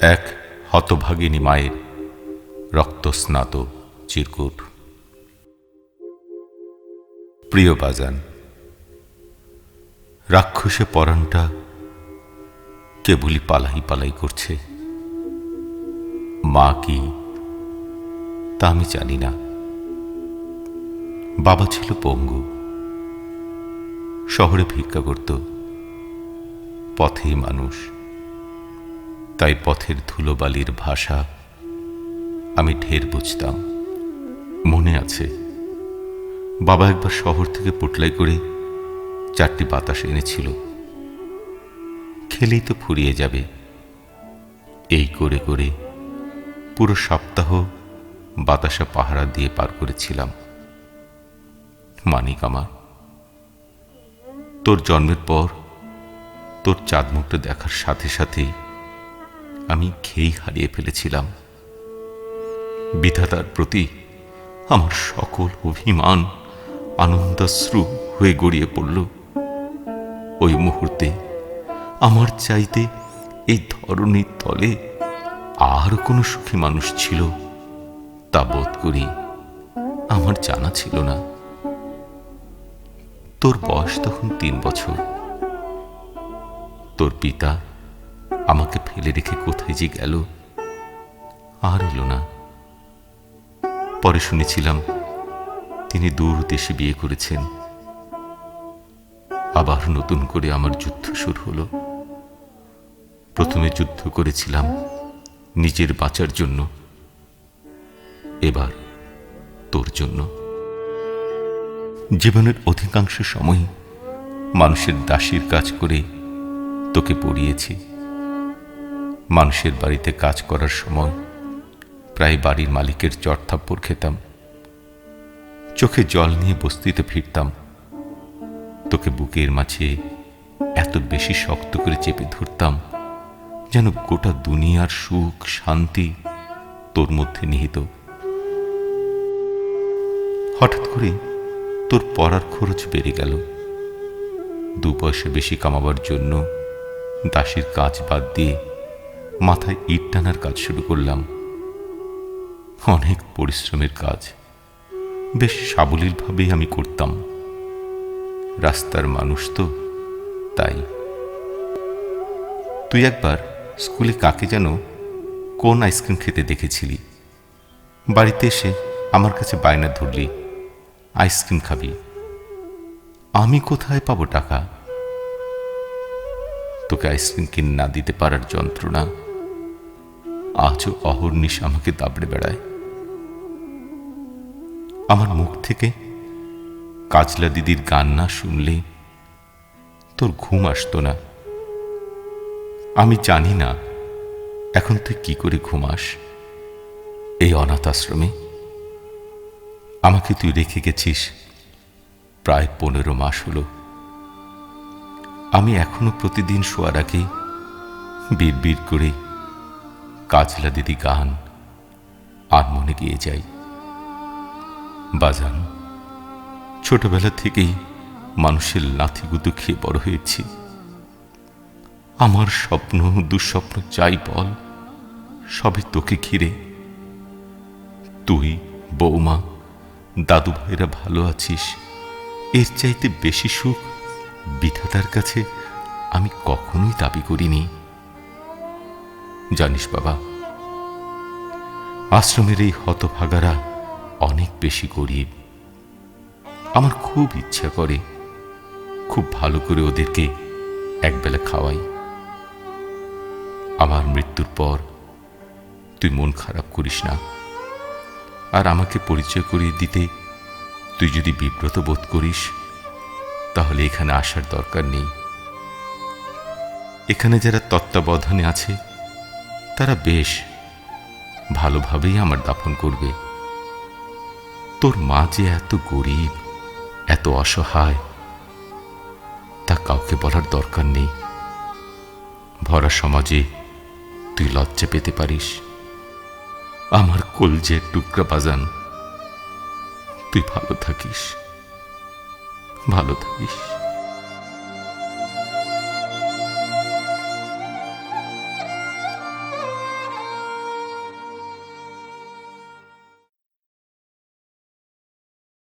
এক হতভাগিনী মায়ের রক্তস্নাত চিরকুট। প্রিয় বাজান, রাক্ষসে পরাণটা কেবলই পালাই পালাই করছে। মা কি তা আমি জানি না। বাবা ছিল পঙ্গু, শহরে ভিক্ষা করত, পথেই মানুষ। তাই পথের ধুলোবালির ভাষা আমি ঢের বুঝতাম। মনে আছে, বাবা একবার শহর থেকে পোটলাই করে চারটি বাতাস এনেছিল। খেলেই তো ফুরিয়ে যাবে। এই করে করে পুরো সপ্তাহ বাতাসা পাহারা দিয়ে পার করেছিলাম। মানিক আমার, তোর জন্মের পর তোর চাঁদ মুখটা দেখার সাথে সাথেই আমি খেই হারিয়ে ফেলেছিলাম। বিধাতার প্রতি আমার সকল অভিমান আনন্দাশ্রু হয়ে গড়িয়ে পড়ল। ওই মুহূর্তে আমার চাইতে এই ধরনের তলে আর কোনো সুখী মানুষ ছিল তা বোধ করি আমার জানা ছিল না। তোর বয়স তখন তিন বছর। তোর পিতা আমাকে ফেলে রেখে কোথায় যে গেল, আর এলো না। পরে শুনেছিলাম তিনি দূর দেশে বিয়ে করেছেন। আবার নতুন করে আমার যুদ্ধ শুরু হলো। প্রথমে যুদ্ধ করেছিলাম নিজের বাঁচার জন্য, এবার তোর জন্য। জীবনের অধিকাংশ সময় মানুষের দাসীর কাজ করে তোকে পড়িয়েছি। মানুষের বাড়িতে কাজ করার সময় প্রায় বাড়ির মালিকের চড়থাপ্পড় খেতাম। চোখে জল নিয়ে বস্তিতে ফিরতাম। তোকে বুকের মাঝে এত বেশি শক্ত করে চেপে ধরতাম যেন গোটা দুনিয়ার সুখ, শান্তি তোর মধ্যে নিহিত। হঠাৎ করে তোর পড়ার খরচ বেড়ে গেল। দু পয়সা বেশি কামাবার জন্য দাসীর কাজ বাদ দিয়ে মাথায় ইট টানার কাজ শুরু করলাম। অনেক পরিশ্রমের কাজ। বেশ সাবলীলভাবেই আমি করতাম। রাস্তার মানুষ তো, তাই। তুই একবার স্কুলে কাকে যেন কোন আইসক্রিম খেতে দেখেছিলি? বাড়িতে এসে আমার কাছে বায়না ধরলি, আইসক্রিম খাবি। আমি কোথায় পাবো টাকা? তোকে আইসক্রিম কিনে না দিতে পারার যন্ত্রণা আজও অহর্নিশ আমাকে দাবড়ে বেড়ায়। আমার মুখ থেকে কাজলা দিদির গান না শুনলে তোর ঘুম আসতো না। আমি জানি না, এখন তুই কি করে ঘুমাস এই অনাথ আশ্রমে? আমাকে তুই রেখে গেছিস প্রায় পনেরো মাস হলো। আমি এখনও প্রতিদিন শোয়ার আগে বীর করে কাজলা দিদি গান আর মনে গিয়ে যাই বাজান, ছোটবেলা থেকেই মানুষের লাথিগুতো খেয়ে বড় হয়েছি। আমার স্বপ্ন, দুঃস্বপ্ন চাই বল সবে তোকে ঘিরে। তুই, বৌমা, দাদু ভাইরা ভালো আছিস, এর চাইতে বেশি সুখ বিধাতার কাছে আমি কখনোই দাবি করিনি। জানিস বাবা, আশ্রমের এই হতভাগারা অনেক বেশি গরিব। আমার খুব ইচ্ছা করে খুব ভালো করে ওদেরকে একবেলা খাওয়াই। আমার মৃত্যুর পর তুই মন খারাপ করিস না। আর আমাকে পরিচয় করিয়ে দিতে তুই যদি বিব্রত বোধ করিস, তাহলে এখানে আসার দরকার নেই। এখানে যারা তত্ত্বাবধানে আছে তারা বেশ ভালোভাবেই আমার দাফন করবে। তোর মা যে এত গরিব, এত অসহায়, তা কাউকে বলার দরকার নেই। ভরা সমাজে তুই লজ্জা পেতে পারিস। আমার কলজের টুকরা বাজান, তুই ভালো থাকিস ভালো থাকিস।